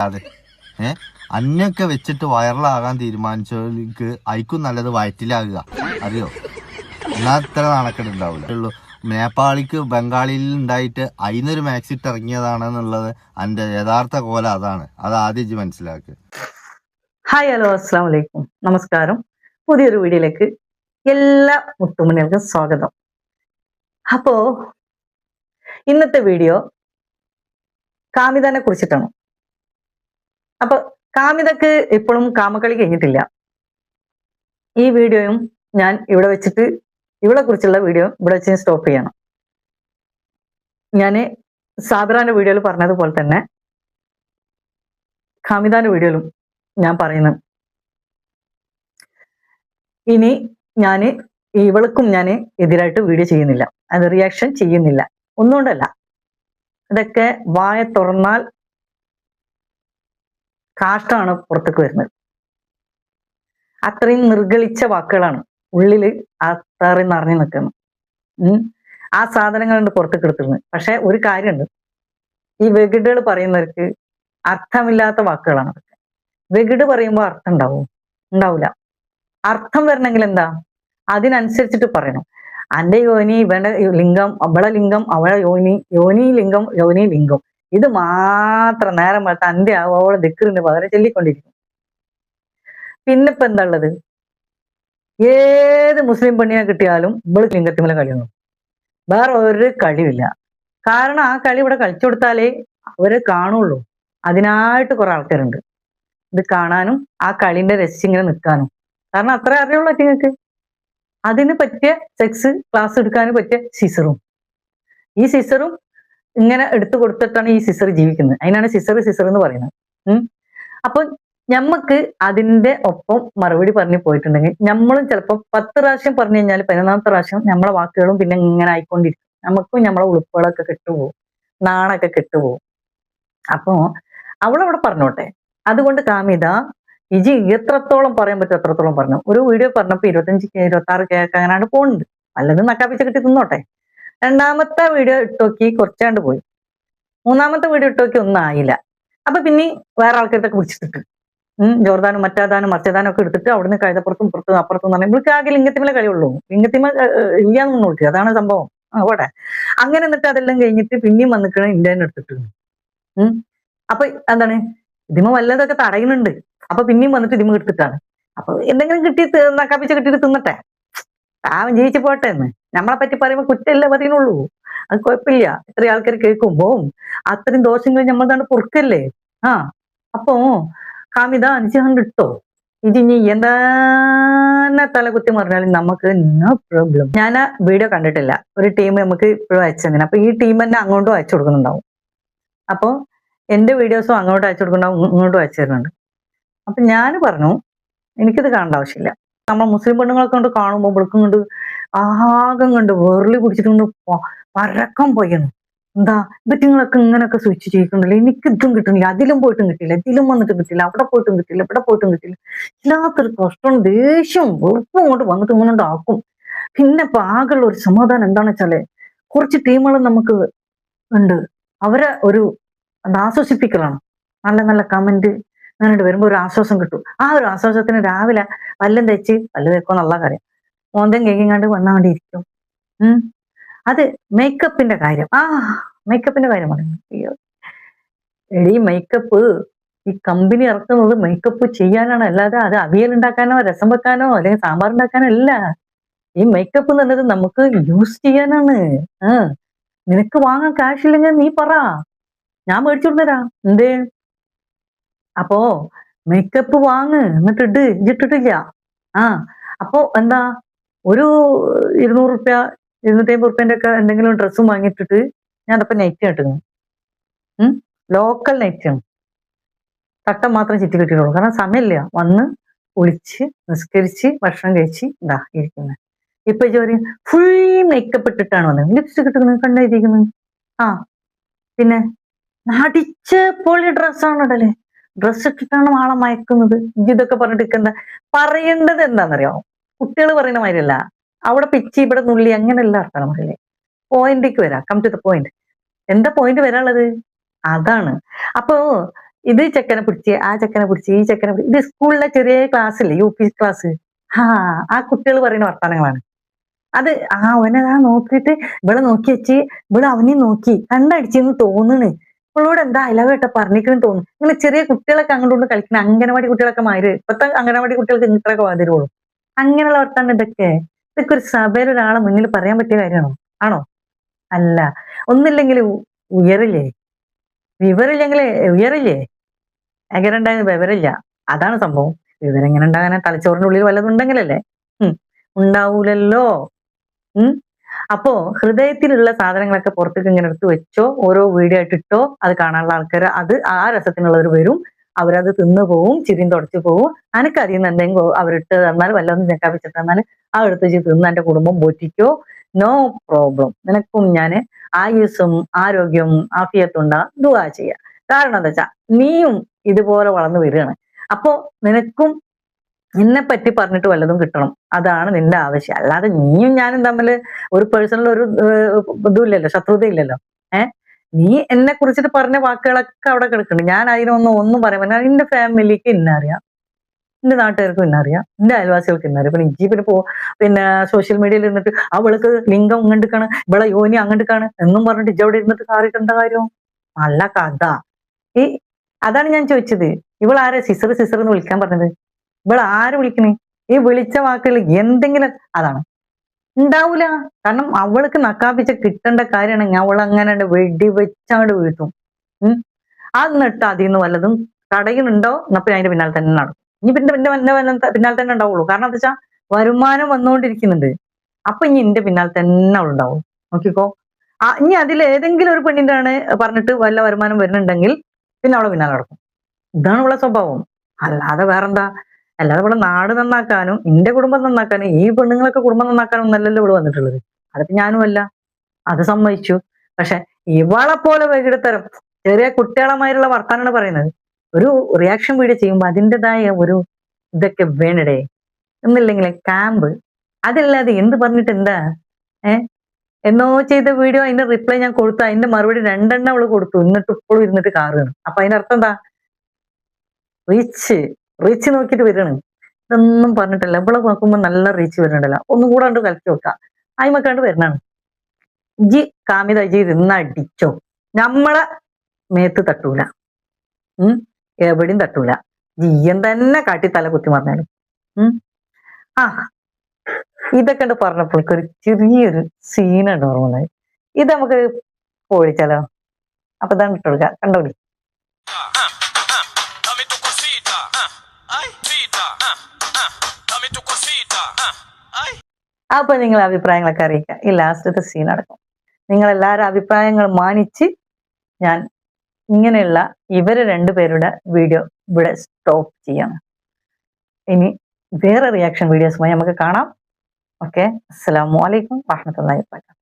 അതെ. ഏ? അന്നൊക്കെ വെച്ചിട്ട് വൈറലാകാൻ തീരുമാനിച്ചവർക്ക് അയക്കും നല്ലത് വയറ്റിലാകുക. അറിയോ? എന്നാ ഇത്ര നാണക്കേട് ഉണ്ടാവില്ല ഉള്ളൂ. നേപ്പാളിക്ക് ബംഗാളിയിൽ ഉണ്ടായിട്ട് അതിനൊരു മാക്സിറ്റ് ഇറങ്ങിയതാണെന്നുള്ളത് എന്റെ യഥാർത്ഥ കോല അതാണ്. അത് ആദ്യം മനസ്സിലാക്കുക ഹായ് ഹലോ അസ്സാം വലൈക്കും നമസ്കാരം. പുതിയൊരു വീഡിയോയിലേക്ക് എല്ലാ മുത്തുമണികൾക്കും സ്വാഗതം. അപ്പോ ഇന്നത്തെ വീഡിയോ കാമിതനെ കുറിച്ചിട്ടാണ്. അപ്പൊ കാമിതക്ക് ഇപ്പോഴും കാമക്കളി കഴിഞ്ഞിട്ടില്ല. ഈ വീഡിയോയും ഞാൻ ഇവിടെ വെച്ചിട്ട് ഇവിടെ കുറിച്ചുള്ള വീഡിയോ ഇവിടെ വെച്ച് സ്റ്റോപ്പ് ചെയ്യണം. ഞാൻ സാബിറാന്റെ വീഡിയോയിൽ പറഞ്ഞതുപോലെ തന്നെ കാമിതാന്റെ വീഡിയോയിലും ഞാൻ പറയുന്നു. ഇനി ഞാൻ ഇവൾക്കും ഞാൻ എതിരായിട്ട് വീഡിയോ ചെയ്യുന്നില്ല. അത് റിയാക്ഷൻ ചെയ്യുന്നില്ല. ഒന്നുകൊണ്ടല്ല. അതൊക്കെ വായ തുറന്നാൽ കാഷ്ടാണ് പുറത്തേക്ക് വരുന്നത്. അത്രയും നിർഗളിച്ച വാക്കുകളാണ് ഉള്ളിൽ അത്രയും നിറഞ്ഞു നിൽക്കുന്നത്. ആ സാധനങ്ങളുണ്ട് പുറത്തേക്ക് എടുത്തിരുന്നത്. പക്ഷെ ഒരു കാര്യമുണ്ട്. ഈ വെകിടുകൾ പറയുന്നവർക്ക് അർത്ഥമില്ലാത്ത വാക്കുകളാണ് അതൊക്കെ. വെകിട് പറയുമ്പോൾ അർത്ഥം ഉണ്ടാവും? ഉണ്ടാവില്ല. അർത്ഥം വരണമെങ്കിൽ എന്താ? അതിനനുസരിച്ചിട്ട് പറയണം. അന്റെ യോനി ഇവന്റെ ലിംഗം അവളെ ലിംഗം അവളെ യോനി യോനി ലിംഗം യോനി ലിംഗം. ഇത് മാത്രം നേരം വെളുത്ത അവളെ ദിക്കറിന് പകരം ചൊല്ലിക്കൊണ്ടിരിക്കും. പിന്നെ ഇപ്പൊ എന്താ ഉള്ളത് ഏത് മുസ്ലിം പെണ്ണിനെ കിട്ടിയാലും ഇവൾ ലിംഗത്തിമല കളിയൊന്നും വേറെ ഒരു കളിയില്ല കാരണം ആ കളി ഇവിടെ കളിച്ചു കൊടുത്താലേ അവരെ കാണുള്ളൂ. അതിനായിട്ട് കുറെ ആൾക്കാരുണ്ട്. ഇത് കാണാനും ആ കളിന്റെ രസിച്ച് ഇങ്ങനെ നിൽക്കാനും. കാരണം അത്ര അറിയുള്ളൂ നിങ്ങൾക്ക് അതിന് പറ്റിയ സെക്സ് ക്ലാസ് എടുക്കാനും പറ്റിയ സിസറും ഈ സിസറും ഇങ്ങനെ എടുത്തു കൊടുത്തിട്ടാണ് ഈ സിസർ ജീവിക്കുന്നത്. അതിനാണ് സിസർ സിസർ എന്ന് പറയുന്നത്. ഉം. അപ്പൊ ഞമ്മക്ക് അതിന്റെ ഒപ്പം മറുപടി പറഞ്ഞു പോയിട്ടുണ്ടെങ്കിൽ നമ്മളും ചിലപ്പോൾ പത്ത് പ്രാവശ്യം പറഞ്ഞു കഴിഞ്ഞാൽ പതിനൊന്നാമത്തെ പ്രാവശ്യം നമ്മളെ വാക്കുകളും പിന്നെ ഇങ്ങനെ ആയിക്കൊണ്ടിരിക്കും. നമുക്കും നമ്മളെ ഉളുപ്പുകളൊക്കെ കെട്ടുപോകും. നാണൊക്കെ കെട്ടുപോകും. അപ്പോ അവളവിടെ പറഞ്ഞോട്ടെ. അതുകൊണ്ട് കാമിത ഇജി എത്രത്തോളം പറയാൻ പറ്റും എത്രത്തോളം പറഞ്ഞു. ഒരു വീഡിയോ പറഞ്ഞപ്പോ ഇരുപത്തഞ്ച് ഇരുപത്തി ആറ് കേൾക്കാനാണ് പോകുന്നുണ്ട് അല്ലെങ്കിൽ നക്കാപ്പിച്ച കിട്ടി തിന്നോട്ടെ. രണ്ടാമത്തെ വീഡിയോ ഇട്ടോക്കി കുറച്ചാണ്ട് പോയി. മൂന്നാമത്തെ വീഡിയോ ഇട്ടോക്കി ഒന്നും ആയില്ല. അപ്പൊ പിന്നെ വേറെ ആൾക്കാരൊക്കെ പിടിച്ചിട്ടിട്ട്. ജോർദാനും മറ്റാദാനും മറ്റേദാനും ഒക്കെ എടുത്തിട്ട് അവിടുന്ന് കഴുതപ്പുറത്തും പുറത്തും അപ്പുറത്തും എന്ന് പറഞ്ഞാൽ ഇവൾക്ക് ആകെ ലിംഗത്തിമേലെ കളിയുള്ളൂ ലിംഗത്തിമ ഇല്ലാന്ന് നോക്കി അതാണ് സംഭവം. പോട്ടെ. അങ്ങനെ എന്നിട്ട് അതെല്ലാം കഴിഞ്ഞിട്ട് പിന്നെയും വന്നിക്കണ ഇന്ത്യനെ എടുത്തിട്ട്. ഉം അപ്പൊ എന്താണ്? ഇതിമ വല്ലതൊക്കെ തടയുന്നുണ്ട്. അപ്പൊ പിന്നെയും വന്നിട്ട് ഇതിമ എടുത്തിട്ടാണ്. അപ്പൊ എന്തെങ്കിലും കിട്ടി നക്കാപ്പിച്ച് കിട്ടിയിട്ട് തിന്നട്ടെ. പാവം ജീവിച്ചു പോട്ടെ എന്ന്. നമ്മളെ പറ്റി പറയുമ്പോൾ കുറ്റമല്ലേ പറയുന്നുള്ളൂ. അത് കുഴപ്പമില്ല. ഇത്ര ആൾക്കാർ കേൾക്കുമ്പോ അത്രയും ദോഷങ്ങൾ നമ്മൾ തന്നെ പൊറുക്കല്ലേ? ആ. അപ്പോ കാമിത കിട്ടോ? ഇത് ഇനി എന്താ തലകുത്തി പറഞ്ഞാലും നമുക്ക് നോ പ്രോബ്ലം ഞാൻ ആ വീഡിയോ കണ്ടിട്ടില്ല. ഒരു ടീം നമുക്ക് ഇപ്പോഴും അയച്ചതിന് അപ്പൊ ഈ ടീം തന്നെ അങ്ങോട്ടും അയച്ചു കൊടുക്കുന്നുണ്ടാവും. അപ്പോ എന്റെ വീഡിയോസും അങ്ങോട്ട് അയച്ചു കൊടുക്കുന്നുണ്ടാവും ഇങ്ങോട്ടും അയച്ചു തരുന്നുണ്ട്. അപ്പൊ ഞാൻ പറഞ്ഞു എനിക്കിത് കാണേണ്ട ആവശ്യമില്ല. നമ്മൾ മുസ്ലിം പെണ്ണുങ്ങളൊക്കെ കൊണ്ട് കാണുമ്പോൾ ഇവൾക്കും കൊണ്ട് ആകം കണ്ട് വേറിൽ പിടിച്ചിട്ടുണ്ട്. പരക്കം പോയെന്ന് എന്താ ഇവറ്റിങ്ങളൊക്കെ ഇങ്ങനെയൊക്കെ സ്വിച്ച് ചെയ്തിട്ടുണ്ടല്ലോ. എനിക്ക് ഇതും കിട്ടുന്നില്ല. അതിലും പോയിട്ടും കിട്ടില്ല ഇതിലും വന്നിട്ടും കിട്ടില്ല അവിടെ പോയിട്ടും കിട്ടില്ല ഇവിടെ പോയിട്ടും കിട്ടില്ല ഇല്ലാത്തൊരു കഷ്ടം ദേഷ്യം വെറുപ്പും കൊണ്ട് വന്നിട്ട് ഇങ്ങനെ പിന്നെ ഇപ്പൊ ആകെയുള്ള ഒരു സമാധാനം എന്താണെന്ന് വെച്ചാൽ കുറച്ച് ടീമുകൾ നമുക്ക് ഉണ്ട്. അവരെ ഒരു ആശ്വസിപ്പിക്കലാണ് നല്ല നല്ല കമന്റ് അങ്ങനെ വരുമ്പോൾ ഒരു ആശ്വാസം കിട്ടും. ആ ഒരു ആശ്വാസത്തിന് രാവിലെ വല്ലം തെച്ച് വല്ല തെക്കോ എന്നുള്ള കാര്യം. മോന്തം കേക്കിങ്ങാണ്ട് വന്നാണ്ട് ഇരിക്കും. ഉം. അത് മേക്കപ്പിന്റെ കാര്യം. ആ മേക്കപ്പിന്റെ കാര്യം പറയുന്നു. അയ്യോ. എടീ മേക്കപ്പ് ഈ കമ്പനി ഇറക്കുന്നത് മേക്കപ്പ് ചെയ്യാനാണ്? അല്ലാതെ അത് അവിയൽ ഉണ്ടാക്കാനോ രസം വെക്കാനോ അല്ലെങ്കിൽ സാമ്പാർ ഉണ്ടാക്കാനോ അല്ല. ഈ മേക്കപ്പ് എന്ന് പറയുന്നത് നമുക്ക് യൂസ് ചെയ്യാനാണ്. നിനക്ക് വാങ്ങാൻ കാശ് ഇല്ലെങ്കിൽ നീ പറ. ഞാൻ മേടിച്ചു കൊടുത്തരാ എന്തേ? അപ്പോ മേക്കപ്പ് വാങ്ങ് എന്നിട്ട് ഇട് ഇട്ടിട്ടില്ല ആ അപ്പോ എന്താ ഒരു ഇരുന്നൂറ് റുപ്യ ഇരുന്നൂറ്റി അമ്പത് റുപ്യന്റെ ഒക്കെ എന്തെങ്കിലും ഡ്രസ്സും വാങ്ങിയിട്ടിട്ട് ഞാൻ അതപ്പോ നെറ്റ് കിട്ടുന്നു ലോക്കൽ നൈറ്റാണ് തട്ടം മാത്രം ചുറ്റി കിട്ടിയിട്ടുള്ളൂ. കാരണം സമയമില്ല. വന്ന് കുളിച്ച് നിസ്കരിച്ച് ഭക്ഷണം കഴിച്ച് ഇതാ ഇരിക്കുന്നത് ഇപ്പൊ ജോലി ഫുൾ മേക്കപ്പ് ഇട്ടിട്ടാണ് വന്നത് ലിപ്സ്റ്റിക് ഇട്ടിരിക്കുന്നത് കണ്ടായിരിക്കുന്നത് ആ പിന്നെ നടിച്ച പൊളി ഡ്രസ്സാണ് ഇടൽ ഡ്രസ് ഇട്ടിട്ടാണ് ആളെ മയക്കുന്നത്. ഇതൊക്കെ പറഞ്ഞിട്ട് എന്താ പറയേണ്ടത് എന്താണെന്നറിയോ കുട്ടികൾ പറയുന്ന മാതിരിയല്ല. അവിടെ പിച്ചി ഇവിടെ നുള്ളി അങ്ങനെയല്ല അർത്ഥം പറയില്ലേ പോയിന്റേക്ക് വരാം. കം ടു ദ പോയിന്റ് എന്താ പോയിന്റ് വരാനുള്ളത്? അതാണ്. അപ്പോ ഇത് ചെക്കനെ പിടിച്ച് ആ ചെക്കനെ പിടിച്ച് ഈ ചെക്കനെ പിടിച്ച്. ഇത് സ്കൂളിലെ ചെറിയ ക്ലാസ് ഇല്ലേ? യു പി ക്ലാസ് ആ ആ കുട്ടികൾ പറയുന്ന വർത്തമാനങ്ങളാണ് അത് ആ അവനതാ നോക്കിയിട്ട് ഇവിടെ നോക്കി വെച്ച് ഇവിടെ അവനെ നോക്കി. കണ്ടടിച്ചെന്ന് തോന്നണ്. ഇവളോട് എന്താ അയലവേട്ട പറഞ്ഞിരിക്കുന്നു തോന്നുന്നു. ഇങ്ങനെ ചെറിയ കുട്ടികളൊക്കെ അങ്ങോട്ട് കൊണ്ട് കളിക്കുന്ന അംഗനവാടി കുട്ടികളൊക്കെ മാര് ഇപ്പത്തെ അംഗനവാടി കുട്ടികൾക്ക് ഇത്രയൊക്കെ വാതിരുള്ളൂ അങ്ങനെയുള്ള വർത്താനം ഇതൊക്കെ ഇതൊക്കെ ഒരു സഭയിൽ ഒരാളെ മുന്നിൽ പറയാൻ പറ്റിയ കാര്യമാണോ? ആണോ? അല്ല. ഒന്നില്ലെങ്കിൽ ഉയരില്ലേ? വിവരില്ലെങ്കിൽ ഉയരില്ലേ? എങ്ങനെ വിവരില്ല അതാണ് സംഭവം. വിവരം എങ്ങനെ ഉണ്ടാകാൻ തലച്ചോറിന്റെ ഉള്ളിൽ വല്ലതും ഉണ്ടെങ്കിലല്ലേ. ഉണ്ടാവൂലല്ലോ. ഉം. അപ്പോ ഹൃദയത്തിലുള്ള സാധനങ്ങളൊക്കെ പുറത്തേക്ക് ഇങ്ങനെ എടുത്ത് വെച്ചോ ഓരോ വീഡിയോ ആയിട്ട് ഇട്ടോ അത് കാണാനുള്ള ആൾക്കാർ അത് ആ രസത്തിനുള്ളവർ വരും. അവരത് തിന്നു പോവും ചിരിയും തുടച്ചു പോവും. അനക്ക് അതിൽ നിന്ന് എന്തെങ്കിലും അവരിട്ട് തന്നാൽ വല്ലതും ഞെക്കാപ്പിച്ചിട്ട് തന്നാൽ ആ എടുത്ത് വെച്ച് തിന്ന് എന്റെ കുടുംബം പോറ്റിക്കോ. No problem. നിനക്കും ഞാൻ ആയുസ്സും ആരോഗ്യവും ആഫിയത്തും ഉണ്ടാ ദുവാ ചെയ്യുക കാരണം എന്താ വെച്ചാ നീയും ഇതുപോലെ വളർന്നു വരികയാണ്. അപ്പോ നിനക്കും എന്നെ പറ്റി പറഞ്ഞിട്ട് വല്ലതും കിട്ടണം. അതാണ് നിന്റെ ആവശ്യം. അല്ലാതെ നീയും ഞാനും തമ്മിൽ ഒരു പേഴ്സണൽ ഒരു ഇതുമില്ലല്ലോ ശത്രുത ഇല്ലല്ലോ ഏഹ്? നീ എന്നെ കുറിച്ചിട്ട് പറഞ്ഞ വാക്കുകളൊക്കെ അവിടെ കിടക്കുന്നുണ്ട്. ഞാൻ അതിനൊന്നും ഒന്നും പറയാൻ പറ്റില്ല. എന്റെ ഫാമിലിക്ക് ഇന്ന അറിയാം. എന്റെ നാട്ടുകാർക്കും ഇന്ന അറിയാം. എന്റെ അയൽവാസികൾക്ക് ഇന്ന അറിയാം. പിന്നെ ഇജ്ജി പിന്നെ പോ പിന്നെ സോഷ്യൽ മീഡിയയിൽ ഇരുന്നിട്ട് അവൾക്ക് ലിംഗം ഇങ്ങോട്ടാണ് ഇവളെ യോനി അങ്ങോട്ടാണ് എന്നും പറഞ്ഞിട്ട് ഇജ്ജ അവിടെ ഇരുന്നിട്ട് കാറിയിട്ട് എന്താ കാര്യം? നല്ല കഥ. ഈ അതാണ് ഞാൻ ചോദിച്ചത്. ഇവൾ ആരാ സിസർ സിസർ എന്ന് വിളിക്കാൻ പറഞ്ഞത്? ഇവൾ ആര് വിളിക്കണേ? ഈ വിളിച്ച വാക്കുകൾ എന്തെങ്കിലും അതാണ്. ഉണ്ടാവൂല. കാരണം അവൾക്ക് നക്കാപ്പിച്ച കിട്ടേണ്ട കാര്യമാണെങ്കിൽ അവൾ അങ്ങനെ വെടി വെച്ചാണ്ട് വീഴ്ത്തും. ഉം? എന്നിട്ട് അതിൽ നിന്ന് വല്ലതും കടയിലുണ്ടോ? എന്നപ്പോ അതിന്റെ പിന്നാലെ തന്നെ നടക്കും. ഇനി പിന്നെ പിന്നെ പിന്നെ പിന്നെ പിന്നാലെ തന്നെ ഉണ്ടാവുള്ളൂ. കാരണം എന്താ വെച്ചാൽ വരുമാനം വന്നുകൊണ്ടിരിക്കുന്നുണ്ട് അപ്പൊ ഇനി എന്റെ പിന്നാലെ തന്നെ അവൾ ഉണ്ടാവും. നോക്കിക്കോ. ആ ഇനി അതിൽ ഏതെങ്കിലും ഒരു പെണ്ണിന്റെ ആണ് പറഞ്ഞിട്ട് വല്ല വരുമാനം വരുന്നുണ്ടെങ്കിൽ പിന്നെ അവളെ പിന്നാലെ നടക്കും. ഇതാണ് അവളെ സ്വഭാവം. അല്ലാതെ വേറെന്താ? അല്ലാതെ ഇവിടെ നാട് നന്നാക്കാനും എന്റെ കുടുംബം നന്നാക്കാനും ഈ പെണ്ണുങ്ങളൊക്കെ കുടുംബം നന്നാക്കാനും ഒന്നല്ലല്ലോ ഇവിടെ വന്നിട്ടുള്ളത്. അതിപ്പോ ഞാനും അല്ല. അത് സമ്മതിച്ചു. പക്ഷെ ഇവളെ പോലെ വൈകിടത്തരം ചെറിയ കുട്ടികളമാരുള്ള വർത്താനാണ് പറയുന്നത്. ഒരു റിയാക്ഷൻ വീഡിയോ ചെയ്യുമ്പോൾ അതിന്റെതായ ഒരു ഇതൊക്കെ വേണടേ. എന്നില്ലെങ്കിൽ ക്യാമ്പ് അതല്ലാതെ എന്ത് പറഞ്ഞിട്ട് എന്താ? ഏ? എന്നോ ചെയ്ത വീഡിയോ അതിന്റെ റിപ്ലൈ ഞാൻ കൊടുത്തു അതിന്റെ മറുപടി രണ്ടെണ്ണം അവൾ കൊടുത്തു. എന്നിട്ട് ഇപ്പോഴും ഇരുന്നിട്ട് കാറുകയാണ്. അപ്പൊ അതിന്റെ അർത്ഥം എന്താ? റീച്ച് റീച്ച് നോക്കിയിട്ട് വരണം ഇതൊന്നും പറഞ്ഞിട്ടില്ല. ഇവിടെ നോക്കുമ്പോൾ നല്ല റീച്ച് വരുന്നുണ്ടല്ലോ. ഒന്നും കൂടെ കണ്ട് കലക്കി വെക്കാം കണ്ട് വരണാണ്. ജി കാമിത ജി ഇരുന്ന് അടിച്ചോ. നമ്മളെ മേത്ത് തട്ടൂല. ഉം? എവിടെയും തട്ടൂല. ജിയൻ തന്നെ കാട്ടി തല കുത്തി മറിഞ്ഞാലും. ആ. ഇതൊക്കെ ഉണ്ട് പറഞ്ഞപ്പോൾ ഒരു ചെറിയൊരു സീനുണ്ട് ഓർമ്മ ഇത് നമുക്ക് ഓടിച്ചാലോ അപ്പൊ ഇതാണ് ഇട്ടുകൊടുക്കുക കണ്ടോടി അപ്പൊ നിങ്ങൾ അഭിപ്രായങ്ങളൊക്കെ അറിയിക്കുക ഈ ലാസ്റ്റത്തെ സീൻ അടക്കം നിങ്ങൾ എല്ലാവരും അഭിപ്രായങ്ങൾ മാനിച്ച് ഞാൻ ഇങ്ങനെയുള്ള ഇവർ രണ്ടുപേരുടെ വീഡിയോ ഇവിടെ സ്റ്റോപ്പ് ചെയ്യണം ഇനി വേറെ റിയാക്ഷൻ വീഡിയോസുമായി നമുക്ക് കാണാം. ഓക്കെ അസ്സലാമു അലൈക്കും വാഹമത്തല്ലാഹി വാബറകാതുഹു.